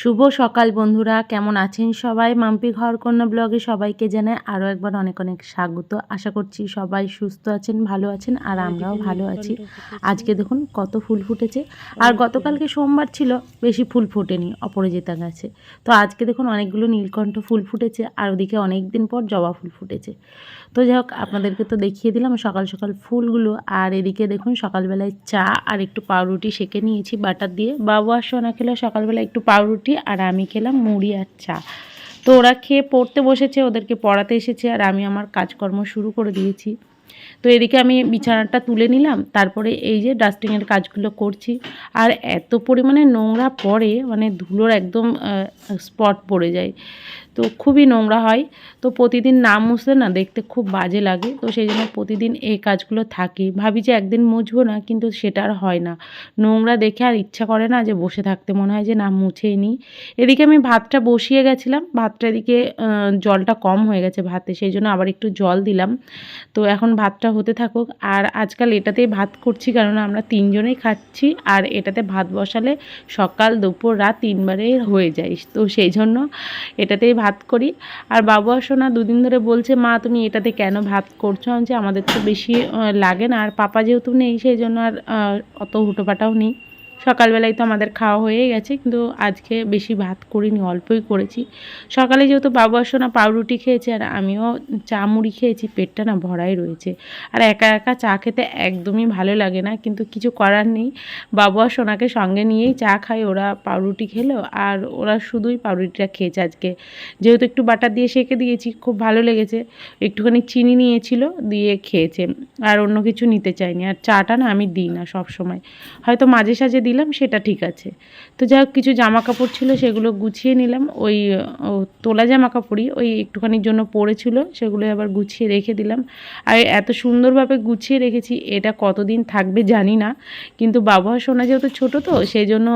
শুভ সকাল বন্ধুরা কেমন আছেন সবাই? মাম্পি ঘর কন্যা ব্লগে সবাইকে জানায় আরও একবার অনেক অনেক স্বাগত। আশা করছি সবাই সুস্থ আছেন ভালো আছেন আর আমরাও ভালো আছি। আজকে দেখুন কত ফুল ফুটেছে। আর গতকালকে সোমবার ছিল বেশি ফুল ফোটেনি অপরাজিতা গাছে। তো আজকে দেখুন অনেকগুলো নীলকণ্ঠ ফুল ফুটেছে আর ওদিকে অনেক দিন পর জবা ফুল ফুটেছে। তো যাই হোক আপনাদেরকে তো দেখিয়ে দিলাম সকাল সকাল ফুলগুলো। আর এদিকে দেখুন সকালবেলায় চা আর একটু পাউরুটি সেঁকে নিয়েছি বাটার দিয়ে। বাবু আর সোনা খেলে সকালবেলা একটু পাউরুটি। আর আমি খেলাম মুড়ি আর চা। তো ওরা খেয়ে পড়তে বসেছে, ওদেরকে পড়াতে এসেছে আর আমি আমার কাজকর্ম শুরু করে দিয়েছি। তো এদিকে আমি বিছানাটা তুলে নিলাম, তারপরে এই যে ডাস্টিংয়ের কাজগুলো করছি। আর এত পরিমাণে নোংরা পড়ে মানে ধুলোর একদম স্পট পড়ে যায়। তো খুবই নোংরা হয়। তো প্রতিদিন না মুছলে না দেখতে খুব বাজে লাগে। তো সেই জন্য প্রতিদিন এই কাজগুলো থাকে। ভাবি যে একদিন মুছবো না, কিন্তু সেটা আর হয় না। নোংরা দেখে আর ইচ্ছা করে না যে বসে থাকতে। মনে হয় যে না, মুছেই নিই এদিকে আমি ভাতটা বসিয়ে গেছিলাম। ভাতটা এদিকে জলটা কম হয়ে গেছে ভাতে। সেই জন্য আবার একটু জল দিলাম। তো এখন ভাতটা হতে থাকুক। আর আজকাল এটাতেই ভাত করছি, কারণ আমরা তিনজনেই খাচ্ছি। আর এটাতে ভাত বসালে সকাল, দুপুর, রাত তিনবারে হয়ে যায়। তো সেই জন্য এটাতেই ভাত করি। আর বাবু সোনা দুদিন ধরে বলছে, মা, তুমি এটাতে কেন ভাত করছ? আমি আমাদের তো বেশি লাগে না। আর পাপা যেহেতু নেই, সেই জন্য আর অত হুটোপাটাও নেই। সকালবেলায় তো আমাদের খাওয়া হয়ে গেছে, কিন্তু আজকে বেশি ভাত করিনি, অল্পই করেছি। সকালে যেহেতু বাবু আর সোনা পাউরুটি খেয়েছে আর আমিও চা মুড়ি খেয়েছি, পেটটা না ভরাই রয়েছে। আর একা একা চা খেতে একদমই ভালো লাগে না, কিন্তু কিছু করার নেই। বাবু আর সোনাকে সঙ্গে নিয়েই চা খাই ওরা পাউরুটি খেলো আর ওরা শুধুই পাউরুটিটা খেয়েছে আজকে। যেহেতু একটু বাটার দিয়ে সেঁকে দিয়েছি, খুব ভালো লেগেছে। একটুখানি চিনি নিয়েছিল, দিয়ে খেয়েছে। আর অন্য কিছু নিতে চাইনি, আর চাটা না আমি দিই না সব সময় হয়তো মাঝে সাঝে দিলাম, সেটা ঠিক আছে। তো যা হোক কিছু জামা কাপড় ছিল, সেগুলো গুছিয়ে নিলাম। ওই তোলা জামা কাপড়ই ওই একটুখানির জন্য পড়েছিল, সেগুলো আবার গুছিয়ে রেখে দিলাম। আর এত সুন্দরভাবে গুছিয়ে রেখেছি, এটা কতদিন থাকবে জানি না। কিন্তু বাবা সোনা যেহেতু ছোটো তো সেই জন্য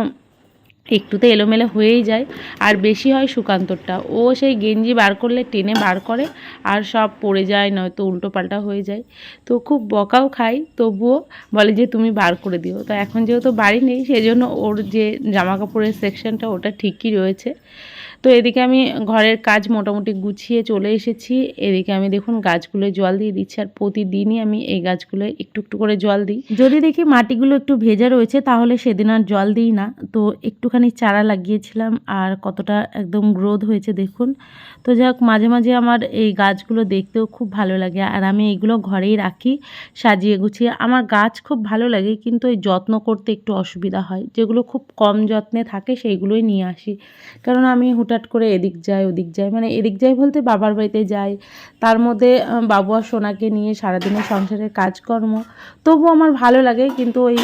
একটুতে এলোমেলো হয়েই যায়। আর বেশি হয় সুকান্তরটা। ও সেই গেঞ্জি বার করলে, টেনে বার করে আর সব পড়ে যায়, নয়তো উল্টো পাল্টা হয়ে যায়। তো খুব বকাও খাই, তবুও বলে যে, তুমি বার করে দিও। তো এখন যেহেতু বাড়ি নেই সেই জন্য ওর যে জামা কাপড়ের সেকশনটা ওটা ঠিকই রয়েছে। তো এদিকে আমি ঘরের কাজ মোটামুটি গুছিয়ে চলে এসেছি। এদিকে আমি দেখুন গাছগুলো জল দিয়ে দিচ্ছি আর প্রতিদিনই আমি এই গাছগুলো একটু একটু করে জল দিই। যদি দেখি মাটিগুলো একটু ভেজা রয়েছে তাহলে সেদিন আর জল দিই না। তো একটুখানি চারা লাগিয়েছিলাম আর কতটা একদম গ্রোথ হয়েছে দেখুন। তো যাক, মাঝে মাঝে আমার এই গাছগুলো দেখতেও খুব ভালো লাগে আর আমি এইগুলো ঘরেই রাখি, সাজিয়ে গুছিয়ে। আমার গাছ খুব ভালো লাগে কিন্তু এই যত্ন করতে একটু অসুবিধা হয়। যেগুলো খুব কম যত্নে থাকে সেইগুলোই নিয়ে আসি। কারণ আমি হুটহাট করে এদিক যায়, ওদিক যায়। মানে এদিক যায় বলতে বাবার বাড়িতে যায়। তার মধ্যে বাবু আর সোনাকে নিয়ে সারাদিনের সংসারের কাজকর্ম। তবু আমার ভালো লাগে, কিন্তু ওই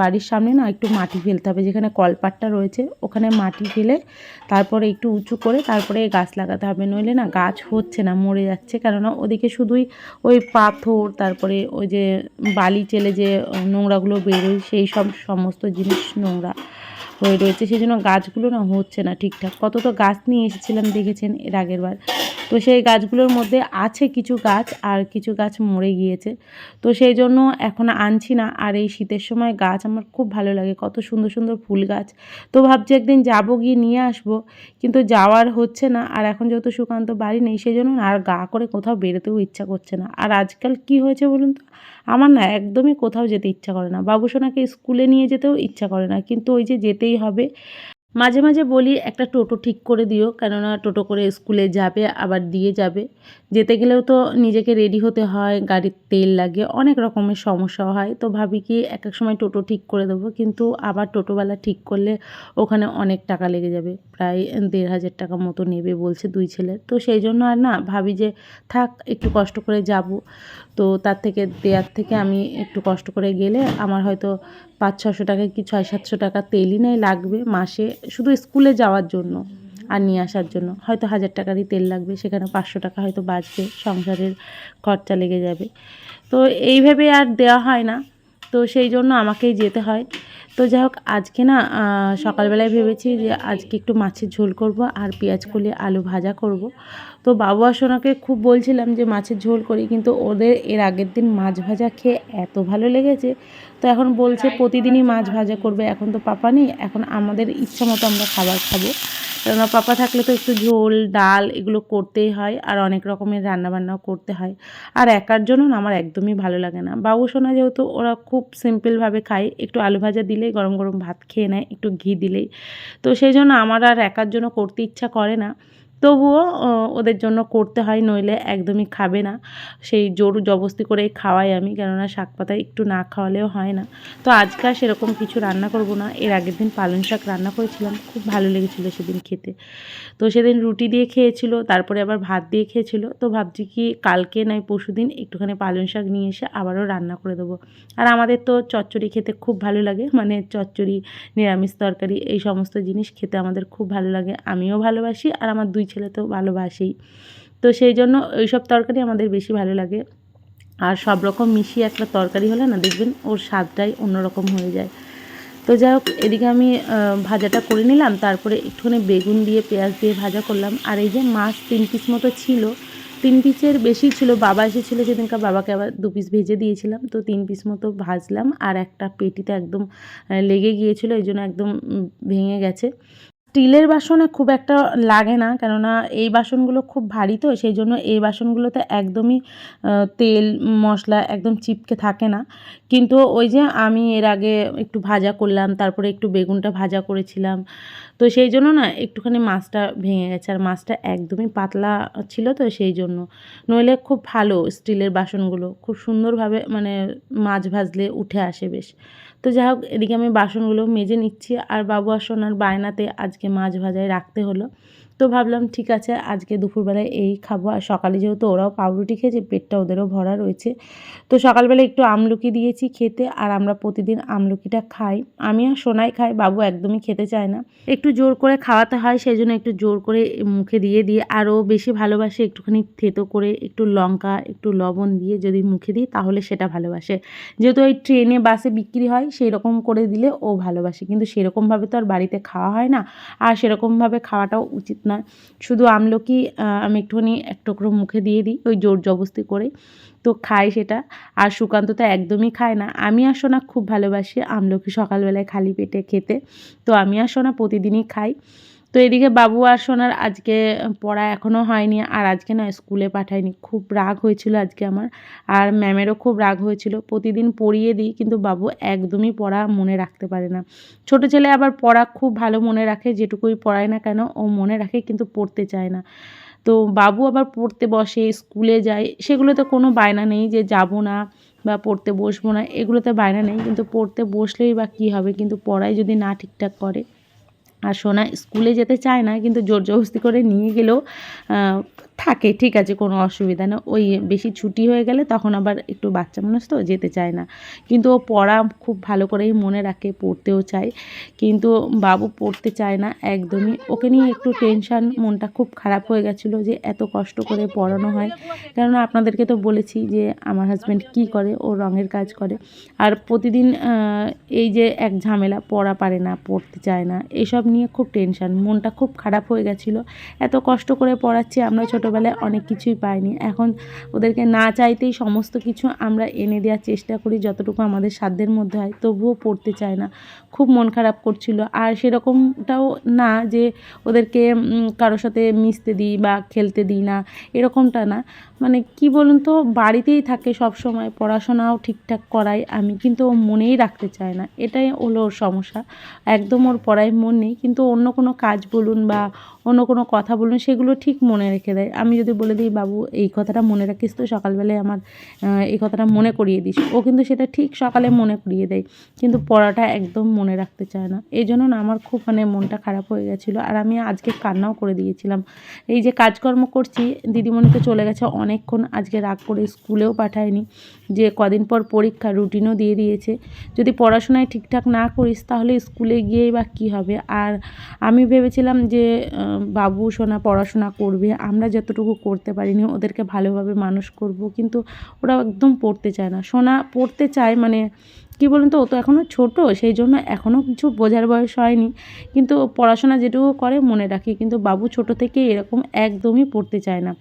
বাড়ির সামনে না একটু মাটি ফেলতে হবে। যেখানে কলপাটটা রয়েছে, ওখানে মাটি ফেলে তারপরে একটু উঁচু করে তারপরে গাছ লাগাতে হবে। নইলে না গাছ হচ্ছে না, মরে যাচ্ছে। কেননা ওদিকে শুধুই ওই পাথর, তারপরে ওই যে বালি চেলে যে নোংরাগুলো বেরোয়, সেই সব সমস্ত জিনিস নোংরা। হয়ে রয়েছে। সেই জন্য গাছগুলো না হচ্ছে না ঠিকঠাক। কত তো গাছ নিয়ে এসেছিলাম, দেখেছেন এর আগের বার। তো সেই গাছগুলোর মধ্যে আছে কিছু গাছ আর কিছু গাছ মরে গিয়েছে। তো সেই জন্য এখন আনছি না। আর এই শীতের সময় গাছ আমার খুব ভালো লাগে। কত সুন্দর সুন্দর ফুল গাছ। তো ভাবছি একদিন যাব, গিয়ে নিয়ে আসব। কিন্তু যাওয়ার হচ্ছে না। আর এখন যেহেতু সুকান্ত বাড়ি নেই, সেই জন্য আর গা করে কোথাও বেরোতেও ইচ্ছা করছে না। আর আজকাল কি হয়েছে বলুন তো? আমার না একদমই কোথাও যেতে ইচ্ছা করে না। বাবুসোনাকে স্কুলে নিয়ে যেতেও ইচ্ছা করে না। কিন্তু ওই যে যেতেই হবে, মাঝে মাঝে বলি একটা টোটো ঠিক করে দিও, কেননা টোটো করে স্কুলে যাবে, আবার দিয়ে যাবে। যেতে গেলেও তো নিজেকে রেডি হতে হয়, গাড়ির তেল লাগে, অনেক রকমের সমস্যা হয়। তো ভাবি কি এক এক সময় টোটো ঠিক করে দেবো, কিন্তু আবার টোটোবেলা ঠিক করলে ওখানে অনেক টাকা লেগে যাবে। প্রায় দেড় হাজার টাকা মতো নেবে বলছে দুই ছেলে তো সেই জন্য আর না, ভাবি যে থাক, একটু কষ্ট করে যাব। তো তার থেকে দেওয়ার থেকে আমি একটু কষ্ট করে গেলে আমার হয়তো পাঁচ ছশো টাকা কি ছয়, সাতশো টাকা তেলই নেয় লাগবে মাসে, শুধু স্কুলে যাওয়ার জন্য আর নিয়ে আসার জন্য। হয়তো হাজার টাকারই তেল লাগবে, সেখানে পাঁচশো টাকা হয়তো বাঁচবে, সংসারের খরচা লেগে যাবে। তো এইভাবে আর দেওয়া হয় না। তো সেই জন্য আমাকেই যেতে হয়। তো যাই হোক আজকে না সকালবেলায় ভেবেছি যে আজকে একটু মাছের ঝোল করব আর পেঁয়াজ কলি আলু ভাজা করব। তো বাবু আসোনাকে খুব বলছিলাম যে মাছের ঝোল করি কিন্তু ওদের এর আগের দিন মাছ ভাজা খেয়ে এত ভালো লেগেছে। তো এখন বলছে প্রতিদিনই মাছ ভাজা করবে এখন তো পাপা নেই এখন আমাদের ইচ্ছা মতো আমরা খাবার খাব। কেননা পাপা থাকলে তো একটু ঝোল, ডাল এগুলো করতেই হয় আর অনেক রকমের রান্নাবান্নাও করতে হয়। আর একার জন্য না আমার একদমই ভালো লাগে না। বাবু সোনা যেহেতু ওরা খুব সিম্পলভাবে খায়, একটু আলু ভাজা দিলেই, গরম গরম ভাত খেয়ে নেয়, একটু ঘি দিলেই। তো সেই জন্য আমার আর একার জন্য করতে ইচ্ছা করে না। তবুও ওদের জন্য করতে হয়, নইলে একদমই খাবে না। সেই জোর জবস্তি করেই খাওয়াই আমি, কেননা শাক পাতা একটু না খাওয়ালেও হয় না। তো আজকে আর সেরকম কিছু রান্না করব না, এর আগের দিন পালং শাক রান্না করেছিলাম, খুব ভালো লেগেছিলো সেদিন খেতে। তো সেদিন রুটি দিয়ে খেয়েছিল, তারপরে আবার ভাত দিয়ে খেয়েছিল, তো ভাবছি কি কালকে নয় পরশু দিন একটুখানি পালং শাক নিয়ে এসে আবারও রান্না করে দেবো। আর আমাদের তো চচ্চড়ি খেতে খুব ভালো লাগে মানে চচ্চড়ি, নিরামিষ তরকারি, এই সমস্ত জিনিস খেতে আমাদের খুব ভালো লাগে, আমিও ভালোবাসি, আর আমার দুই ছেলে তো ভালোবাসেই। তো সেই জন্য ওইসব তরকারি আমাদের বেশি ভালো লাগে। আর সব রকম মিশিয়ে একটা তরকারি হলে না দেখবেন ওর স্বাদটাই অন্যরকম হয়ে যায়। তো যাই হোক, এদিকে আমি ভাজাটা করে নিলাম, তারপরে একটুখানি বেগুন দিয়ে, পেঁয়াজ দিয়ে ভাজা করলাম। আর এই যে মাছ তিন পিস মতো ছিল, তিন পিসের বেশি ছিল, বাবা এসেছিল সেদিনকার বাবাকে আবার দু পিস ভেজে দিয়েছিলাম। তো তিন পিস মতো ভাজলাম, আর একটা পেটিতে একদম লেগে গিয়েছিল, এই জন্য একদম ভেঙে গেছে। স্টিলের বাসনে খুব একটা লাগে না, কেননা এই বাসনগুলো খুব ভারী তো সেই জন্য এই বাসনগুলোতে একদমই তেল, মশলা একদম চিপকে থাকে না। কিন্তু ওই যে আমি এর আগে একটু ভাজা করলাম, তারপরে একটু বেগুনটা ভাজা করেছিলাম, তো সেই জন্য না একটুখানি মাছটা ভেঙে গেছে, আর মাছটা একদমই পাতলা ছিল তো সেই জন্য নইলে খুব ভালো স্টিলের বাসনগুলো, খুব সুন্দরভাবে মানে মাছ ভাজলে উঠে আসে বেশ। তো যাই হোক, এদিকে আমি বাসনগুলো মেজে নিচ্ছি। আর বাবু আর সোনার বায়নাতে আজকে মাছ ভাজায় রাখতে হলো। তো ভাবলাম, ঠিক আছে, আজকে দুপুরবেলায় এই খাব। আর সকালে যেহেতু ওরাও পাউরুটি খেয়েছে, পেটটা ওদেরও ভরা রয়েছে। তো সকালবেলা একটু আমলকি দিয়েছি খেতে, আর আমরা প্রতিদিন আমলকিটা খাই। আমি আর সোনাই খাই, বাবু একদমই খেতে চায় না। একটু জোর করে খাওয়াতে হয় সেই জন্য একটু জোর করে মুখে দিয়ে দিয়ে আরও বেশি ভালোবাসে একটুখানি থেতো করে একটু লঙ্কা, একটু লবণ দিয়ে যদি মুখে দিই, তাহলে সেটা ভালোবাসে। যেহেতু ওই ট্রেনে বাসে বিক্রি হয় সেই রকম করে দিলে ও ভালোবাসে। কিন্তু সেরকমভাবে তো আর বাড়িতে খাওয়া হয় না, আর সেরকমভাবে খাওয়াটাও উচিত নয় শুধু আমলকি আমি একটুখানি এক টুকরো মুখে দিয়ে দিই, ওই জোর জবস্তি করে তো খায় সেটা। আর সুকান্ত তো একদমই খায় না। আমি আর সোনা খুব ভালোবাসি আমলকি সকালবেলায় খালি পেটে খেতে। তো আমি আর সোনা প্রতিদিনই খাই। তো এদিকে বাবু আর সোনার আজকে পড়া এখনও হয়নি আর আজকে না স্কুলে পাঠায়নি। খুব রাগ হয়েছিল আজকে আমার আর ম্যামেরও খুব রাগ হয়েছিল। প্রতিদিন পড়িয়ে দিই কিন্তু বাবু একদমই পড়া মনে রাখতে পারে না। ছোট ছেলে আবার পড়া খুব ভালো মনে রাখে, যেটুকুই পড়ায় না কেন ও মনে রাখে কিন্তু পড়তে চায় না। তো বাবু আবার পড়তে বসে, স্কুলে যায়, সেগুলোতে কোনো বায়না নেই যে যাব না বা পড়তে বসবো না, এগুলোতে বায়না নেই। কিন্তু পড়তে বসলেই বা কী হবে? কিন্তু পড়াই যদি না ঠিকঠাক করে আর সোনা স্কুলে যেতে চায় না কিন্তু জোর জবস্তি করে নিয়ে গেলেও থাকে, ঠিক আছে, কোনো অসুবিধা না। ওই বেশি ছুটি হয়ে গেলে তখন আবার একটু বাচ্চা মানুষ তো যেতে চায় না। কিন্তু ও পড়া খুব ভালো করেই মনে রাখে, পড়তেও চায়। কিন্তু বাবু পড়তে চায় না একদমই। ওকে নিয়ে একটু টেনশান মনটা খুব খারাপ হয়ে গেছিল যে এত কষ্ট করে পড়ানো হয়। কেননা আপনাদেরকে তো বলেছি যে আমার হাজব্যান্ড কী করে, ও রঙের কাজ করে। আর প্রতিদিন এই যে এক ঝামেলা, পড়া পারে না, পড়তে চায় না, এসব নিয়ে খুব টেনশান মনটা খুব খারাপ হয়ে গেছিল। এত কষ্ট করে পড়াচ্ছি, আমরা ছোটোবেলায় অনেক কিছুই পাইনি। এখন ওদেরকে না চাইতেই সমস্ত কিছু আমরা এনে দেওয়ার চেষ্টা করি যতটুকু আমাদের সাধ্যের মধ্যে হয়। তবুও পড়তে চায় না। খুব মন খারাপ করছিল। আর সেরকমটাও না যে ওদেরকে কারোর সাথে মিশতে দিই বা খেলতে দিই না, এরকমটা না। মানে কি বলুন তো, বাড়িতেই থাকে সব সময় পড়াশোনাও ঠিকঠাক করাই আমি, কিন্তু ও মনেই রাখতে চায় না। এটাই হলো ওর সমস্যা। একদম ওর পড়ায় মন নেই, কিন্তু অন্য কোনো কাজ বলুন বা অন্য কোনো কথা বলুন, সেগুলো ঠিক মনে রেখে দেয়। আমি যদি বলে দিই, বাবু, এই কথাটা মনে রাখিস তো, সকালবেলায় আমার এই কথাটা মনে করিয়ে দিস। ও কিন্তু সেটা ঠিক সকালে মনে করিয়ে দেয়, কিন্তু পড়াটা একদম মনে রাখতে চায় না। এই জন্য না আমার খুব মানে মনটা খারাপ হয়ে গেছিল। আর আমি আজকে কান্নাও করে দিয়েছিলাম। এই যে কাজকর্ম করছি, দিদিমণি তো চলে গেছে অনেকক্ষণ আজকে রাগ করে স্কুলেও পাঠায়নি, যে কদিন পর পরীক্ষা রুটিনও দিয়ে দিয়েছে। যদি পড়াশোনায় ঠিকঠাক না করিস, তাহলে স্কুলে গিয়েই বা কী হবে? আর আমি ভেবেছিলাম যে বাবু সোনা পড়াশোনা করবে, আমরা যতটুকু করতে পারিনি, ওদেরকে ভালোভাবে মানুষ করব। কিন্তু ওরা একদম পড়তে চায় না। সোনা পড়তে চায় মানে কী বলুন তো, ও তো এখনও ছোটো, সেই জন্য এখনও কিছু বোঝার বয়স হয়নি। কিন্তু পড়াশোনা যেটুকু করে, মনে রাখে। কিন্তু বাবু ছোট থেকে এরকম একদমই পড়তে চায় না।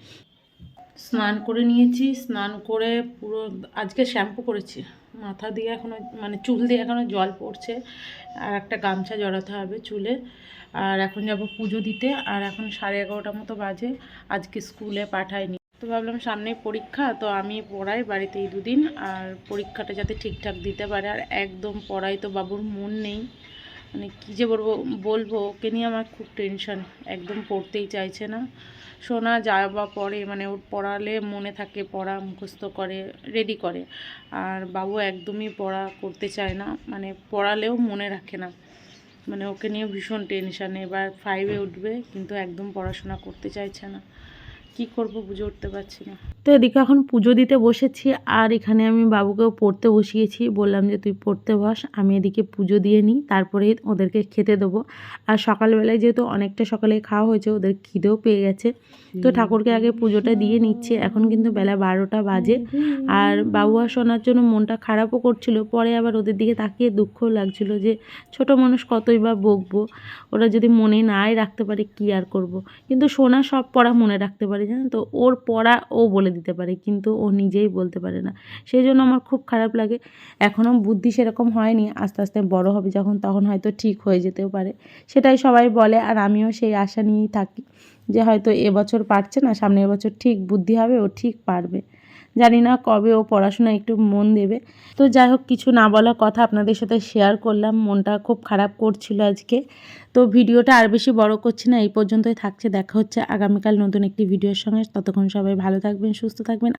স্নান করে নিয়েছি, স্নান করে পুরো আজকে শ্যাম্পু করেছি। মাথা দিয়ে এখনও মানে চুল দিয়ে এখনও জল পড়ছে। আর একটা গামছা জড়াতে হবে চুলে। আর এখন যাব পুজো দিতে। আর এখন সাড়ে এগারোটা মতো বাজে। আজকে স্কুলে পাঠায়নি। তো ভাবলাম সামনেই পরীক্ষা, তো আমি পড়াই বাড়িতে এই দুদিন। আর পরীক্ষাটা যাতে ঠিকঠাক দিতে পারে। আর একদম পড়াই তো বাবুর মন নেই। মানে কী যে বলব বলব, ওকে নিয়ে আমার খুব টেনশন। একদম পড়তেই চাইছে না। শোনা যায় বা পড়ে মানে ওর পড়ালে মনে থাকে, পড়া মুখস্থ করে রেডি করে। আর বাবু একদমই পড়া করতে চায় না মানে পড়ালেও মনে রাখে না। মানে ওকে নিয়ে ভীষণ টেনশানে এবার ফাইভে উঠবে, কিন্তু একদম পড়াশোনা করতে চাইছে না। কি করব বুঝে উঠতে পারছি না। তো এদিকে এখন পুজো দিতে বসেছি আর এখানে আমি বাবুকেও পড়তে বসিয়েছি। বললাম যে তুই পড়তে বস আমি এদিকে পুজো দিয়ে নিই তারপরে ওদেরকে খেতে দেবো। আর সকালবেলায় যেহেতু অনেকটা সকালে খাওয়া হয়েছে ওদের খিদেও পেয়ে গেছে। তো ঠাকুরকে আগে পুজোটা দিয়ে নিচ্ছে। এখন কিন্তু বেলা বারোটা বাজে। আর বাবু আর শোনার জন্য মনটা খারাপও করছিল। পরে আবার ওদের দিকে তাকিয়ে দুঃখও লাগছিল যে ছোট মানুষ কতই বা বকবো। ওরা যদি মনে নাই রাখতে পারে কি আর করব। কিন্তু সোনা সব পড়া মনে রাখতে পারে জানেন তো? ওর পড়া ও বলে দিতে পারে, কিন্তু ও নিজেই বলতে পারে না। সেই জন্য আমার খুব খারাপ লাগে। এখনও বুদ্ধি সেরকম হয়নি, আস্তে আস্তে বড় হবে যখন, তখন হয়তো ঠিক হয়ে যেতেও পারে। সেটাই সবাই বলে, আর আমিও সেই আশা নিয়েই থাকি যে হয়তো এবছর পারছে না, সামনের বছর ঠিক বুদ্ধি হবে, ও ঠিক পারবে। জানি না কবে ও পড়াশোনা একটু মন দেবে। তো যাই হোক, কিছু না বলা কথা আপনাদের সাথে শেয়ার করলাম। মনটা খুব খারাপ করছিল আজকে। তো ভিডিওটা আর বেশি বড় করছি না, এই পর্যন্তই থাকছে। দেখা হচ্ছে আগামীকাল নতুন একটি ভিডিওর সঙ্গে। ততক্ষণ সবাই ভালো থাকবেন, সুস্থ থাকবেন।